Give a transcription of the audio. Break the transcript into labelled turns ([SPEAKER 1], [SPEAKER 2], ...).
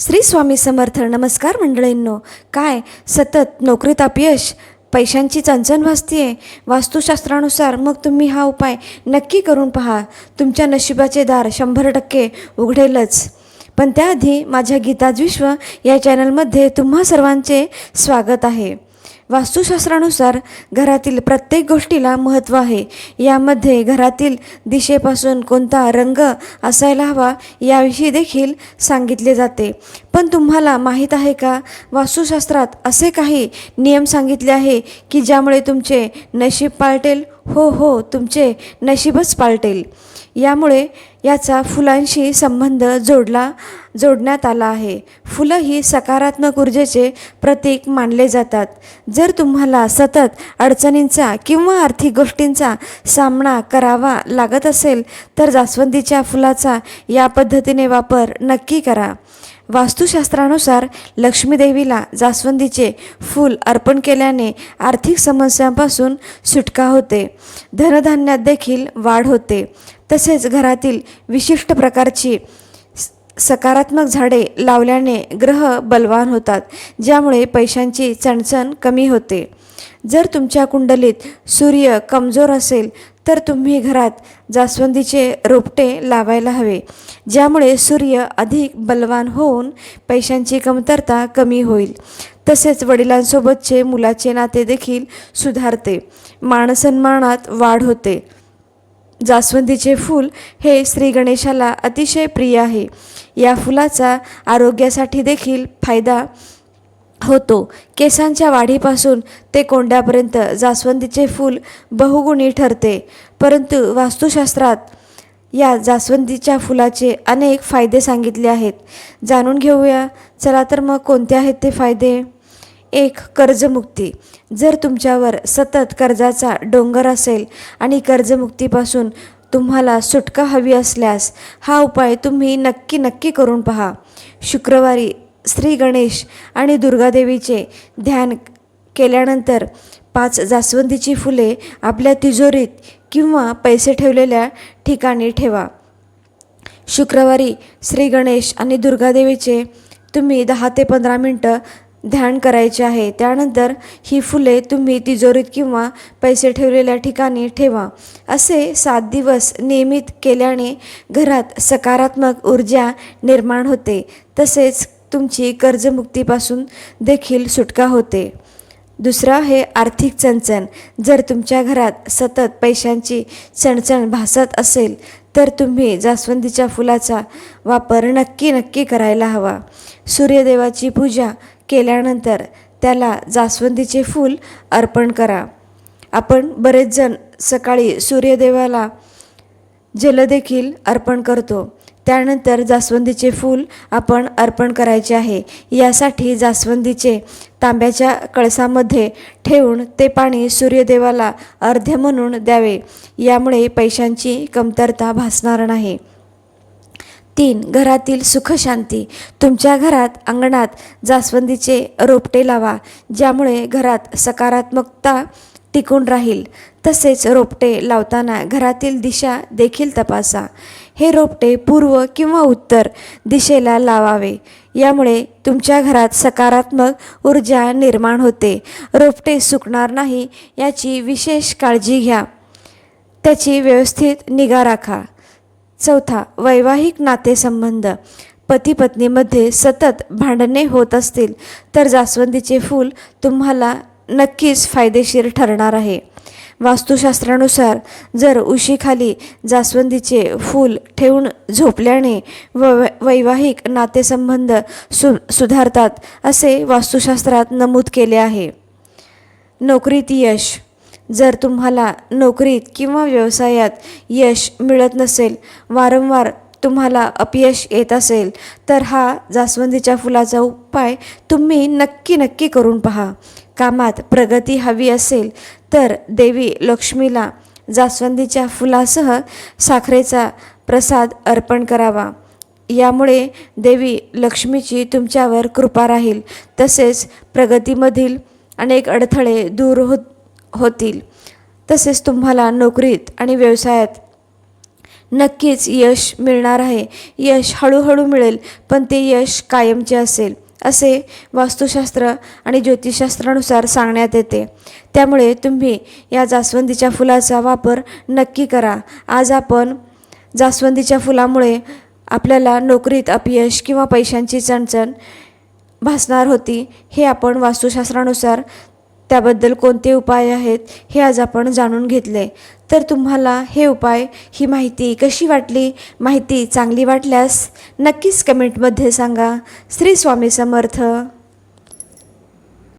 [SPEAKER 1] श्री स्वामी समर्थ नमस्कार मंडळींनो. काय? सतत नोकरीत अपयश पैशांची चणचण भासतीये. वास्तुशास्त्रानुसार मग तुम्ही हा उपाय नक्की करून पहा. तुमच्या नशिबाचे दार शंभर टक्के उघडेलच. पण त्याआधी माझ्या गीताज विश्व या चॅनलमध्ये तुम्हा सर्वांचे स्वागत आहे. वास्तुशास्त्रानुसार घरातील प्रत्येक गोष्टीला महत्त्व आहे. यामध्ये घरातील दिशेपासून कोणता रंग असायला हवा याविषयी देखील सांगितले जाते. पण तुम्हाला माहीत आहे का वास्तुशास्त्रात असे काही नियम सांगितले आहे की ज्यामुळे तुमचे नशीब पालटेल? हो हो तुमचे नशीबच पालटेल. यामुळे याचा फुलांशी संबंध जोडला जोडण्यात आला आहे. फुलं ही सकारात्मक ऊर्जेचे प्रतीक मानले जातात. जर तुम्हाला सतत अडचणींचा किंवा आर्थिक गोष्टींचा सामना करावा लागत असेल तर जास्वंदीच्या फुलाचा या पद्धतीने वापर नक्की करा. वास्तुशास्त्रानुसार लक्ष्मीदेवीला जास्वंदीचे फूल अर्पण केल्याने आर्थिक समस्यांपासून सुटका होते. धनधान्यात देखील वाढ होते. तसेच घरातील विशिष्ट प्रकारची सकारात्मक झाडे लावल्याने ग्रह बलवान होतात ज्यामुळे पैशांची चणचण कमी होते. जर तुमच्या कुंडलीत सूर्य कमजोर असेल तर तुम्ही घरात जास्वंदीचे रोपटे लावायला हवे ज्यामुळे सूर्य अधिक बलवान होऊन पैशांची कमतरता कमी होईल. तसेच वडिलांसोबतचे मुलाचे नाते देखील सुधारते मानसन्मानात वाढ होते. जास्वंदीचे फूल हे श्री गणेशाला अतिशय प्रिय आहे. या फुलाचा आरोग्यासाठी देखील फायदा होतो. केसांच्या वाढीपासून ते कोंड्यापर्यंत जास्वंदीचे फूल बहुगुणी ठरते. परंतु वास्तुशास्त्रात या जास्वंदीच्या फुलाचे अनेक फायदे सांगितले आहेत. जाणून घेऊया. चला तर मग कोणते आहेत ते फायदे? एक कर्जमुक्ती. जर तुमच्यावर सतत कर्जाचा डोंगर असेल आणि कर्जमुक्तीपासून तुम्हाला सुटका हवी असल्यास हा उपाय तुम्ही नक्की नक्की करून पहा. शुक्रवारी श्री गणेश आणि दुर्गादेवीचे ध्यान केल्यानंतर पाच जास्वंदीची फुले आपल्या तिजोरीत किंवा पैसे ठेवलेल्या ठिकाणी ठेवा. शुक्रवारी श्री गणेश आणि दुर्गादेवीचे तुम्ही दहा ते पंधरा मिनटं ध्यान करायचे आहे. त्यानंतर ही फुले तुम्ही तिजोरीत किंवा पैसे ठेवलेल्या ठिकाणी ठेवा. असे सात दिवस नियमित केल्याने घरात सकारात्मक ऊर्जा निर्माण होते. तसेच तुमची कर्जमुक्तीपासून देखील सुटका होते. दुसरं आहे आर्थिक चणचण. जर तुमच्या घरात सतत पैशांची चणचण भासत असेल तर तुम्ही जास्वंदीच्या फुलाचा वापर नक्की नक्की करायला हवा. सूर्यदेवाची पूजा केल्यानंतर त्याला जास्वंदीचे फूल अर्पण करा. आपण बरेच जण सकाळी सूर्यदेवाला जलदेखील अर्पण करतो. त्यानंतर जास्वंदीचे फूल आपण अर्पण करायचे आहे. यासाठी जास्वंदीचे तांब्याच्या कळसामध्ये ठेवून ते पाणी सूर्यदेवाला अर्ध्य म्हणून द्यावे. यामुळे पैशांची कमतरता भासणार नाही. तीन घरातील सुखशांती. तुमच्या घरात अंगणात जास्वंदीचे रोपटे लावा ज्यामुळे घरात सकारात्मकता टिकून राहील. तसेच रोपटे लावताना घरातील दिशा देखील तपासा. हे रोपटे पूर्व किंवा उत्तर दिशेला लावावे. यामुळे तुमच्या घरात सकारात्मक ऊर्जा निर्माण होते. रोपटे सुकणार नाही याची विशेष काळजी घ्या. त्याची व्यवस्थित निगा राखा. चौथा वैवाहिक नातेसंबंध. पती पत्नीमध्ये सतत भांडणे होत असतील तर जास्वंदीचे फूल तुम्हाला नक्कीच फायदेशीर ठरणार आहे. वास्तुशास्त्रानुसार जर उशीखाली जास्वंदीचे फूल ठेवून झोपल्याने व वैवाहिक नातेसंबंध सु सुधारतात असे वास्तुशास्त्रात नमूद केले आहे. नोकरीत यश. जर तुम्हाला नोकरीत किंवा व्यवसायात यश मिळत नसेल वारंवार तुम्हाला अपयश येत असेल तर हा जास्वंदीच्या फुलाचा उपाय तुम्ही नक्की नक्की करून पहा. कामात प्रगती हवी असेल तर देवी लक्ष्मीला जास्वंदीच्या फुलासह साखरेचा प्रसाद अर्पण करावा. यामुळे देवी लक्ष्मीची तुमच्यावर कृपा राहील. तसेच प्रगतीमधील अनेक अडथळे दूर होत होतील. तसेच तुम्हाला नोकरीत आणि व्यवसायात नक्कीच यश मिळणार आहे. यश हळूहळू मिळेल पण ते यश कायमचे असेल असे वास्तुशास्त्र आणि ज्योतिषशास्त्रानुसार सांगण्यात येते. त्यामुळे तुम्ही या जास्वंदीच्या फुलाचा वापर नक्की करा. आज आपण जास्वंदीच्या फुलामुळे आपल्याला नोकरीत अपयश किंवा पैशांची चणचण भासणार होती हे आपण वास्तुशास्त्रानुसार त्याबद्दल कोणते उपाय आहेत हे आज आपण जाणून घेतले. तर तुम्हाला हे उपाय ही माहिती कशी वाटली? माहिती चांगली वाटल्यास नक्कीच कमेंटमध्ये सांगा. श्री स्वामी समर्थ.